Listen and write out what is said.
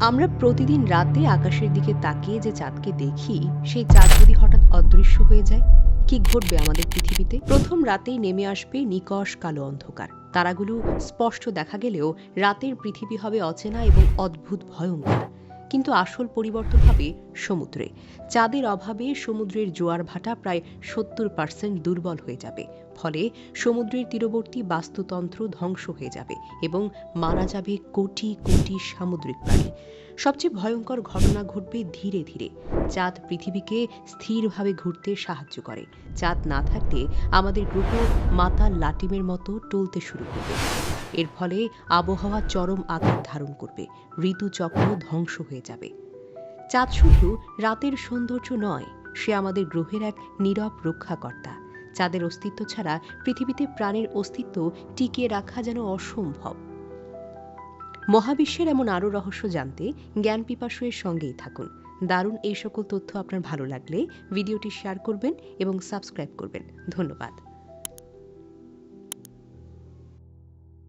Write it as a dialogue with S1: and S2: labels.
S1: আমরা প্রতিদিন রাতে আকাশের দিকে তাকিয়ে যে চাঁদকে দেখি, সেই চাঁদ যদি হঠাৎ অদৃশ্য হয়ে যায়, কি ঘটবে আমাদের পৃথিবীতে? প্রথম রাতেই নেমে আসবে নিকশ কালো অন্ধকার। তারাগুলো স্পষ্ট দেখা গেলেও রাতের পৃথিবী হবে অচেনা এবং অদ্ভুত ভয়ঙ্কর। কিন্তু আসল পরিবর্তন হবে সমুদ্রে। চাঁদের অভাবে সমুদ্রের জোয়ার ভাটা প্রায় সত্তর পার্সেন্ট দুর্বল হয়ে যাবে। ফলে সমুদ্রের তীরবর্তী বাস্তুতন্ত্র ধ্বংস হয়ে যাবে এবং মারা যাবে কোটি কোটি সামুদ্রিক প্রাণী। সবচেয়ে ভয়ঙ্কর ঘটনা ঘটবে ধীরে ধীরে। চাঁদ পৃথিবীকে স্থিরভাবে ঘুরতে সাহায্য করে। চাঁদ না থাকলে আমাদের গ্রহ মাতাল লাটিমের মতো টলতে শুরু করবে। এর ফলে আবহাওয়া চরম আকার ধারণ করবে। ঋতুচক্র ধ্বংস হয়ে যাবে। চাঁদ শুধু রাতের সৌন্দর্য নয়, সে আমাদের গ্রহের এক নীরব রক্ষাকর্তা। চাঁদের অস্তিত্ব ছাড়া পৃথিবীতে প্রাণের অস্তিত্ব টিকিয়ে রাখা যেন অসম্ভব। মহাবিশ্বের এমন আরও রহস্য জানতে জ্ঞান পিপাসুয়ের সঙ্গেই থাকুন। দারুণ এই সকল তথ্য আপনার ভালো লাগলে ভিডিওটি শেয়ার করবেন এবং সাবস্ক্রাইব করবেন। ধন্যবাদ।